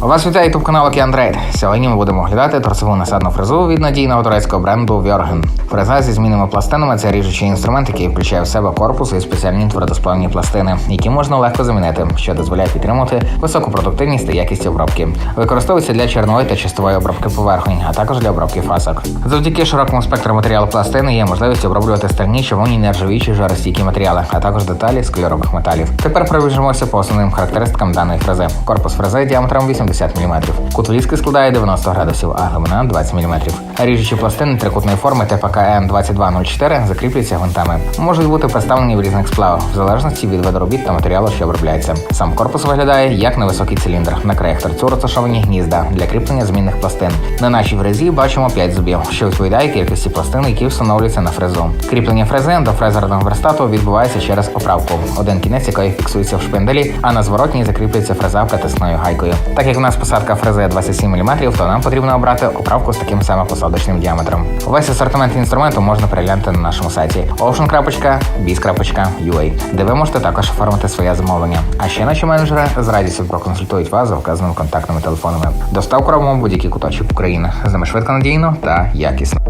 Вас вітає ютуб канал Океандрейд. Сьогодні ми будемо оглядати торцеву насадну фрезу від надійного турецького бренду Вьорген. Фреза зі змінними пластинами це ріжучий інструмент, який включає в себе корпус і спеціальні твердосплавні пластини, які можна легко замінити, що дозволяє підтримувати високу продуктивність та якість обробки. Використовується для чорнової та чистової обробки поверхонь, а також для обробки фасок. Завдяки широкому спектру матеріалу пластини є можливість оброблювати стальні, червоні, нержавіючі, жаростійкі матеріали, а також деталі з кольорових металів. Тепер пробіжимося по основним характеристикам даної фрези. Корпус фрези діаметром 80 мм. Кут вліски складає 90 градусів, а глибина 20 мм. Ріжучі пластини трикутної форми ТПК М2204 закріплюються гвинтами. Можуть бути представлені в різних сплавах, в залежності від виду робіт та матеріалу, що обробляється. Сам корпус виглядає як невисокий циліндр. На краях торцю розташовані гнізда для кріплення змінних пластин. На нашій фрезі бачимо 5 зубів, що відповідає кількості пластин, які встановлюються на фрезу. Кріплення фрези до фрезерного верстату відбувається через оправку. Один кінець якої фіксується в шпинделі, а на зворотній закріплюється фреза притисною гайкою. Так як у нас посадка фрезе 27 мм, то нам потрібно обрати оправку з таким самим посадочним діаметром. Весь асортимент інструменту можна переглянути на нашому сайті ocean.biz.ua, де ви можете також оформити своє замовлення. А ще наші менеджери з радістю проконсультують вас за вказаними контактними телефонами. Доставку робимо будь-який куточок України. З нами швидко надійно та якісно.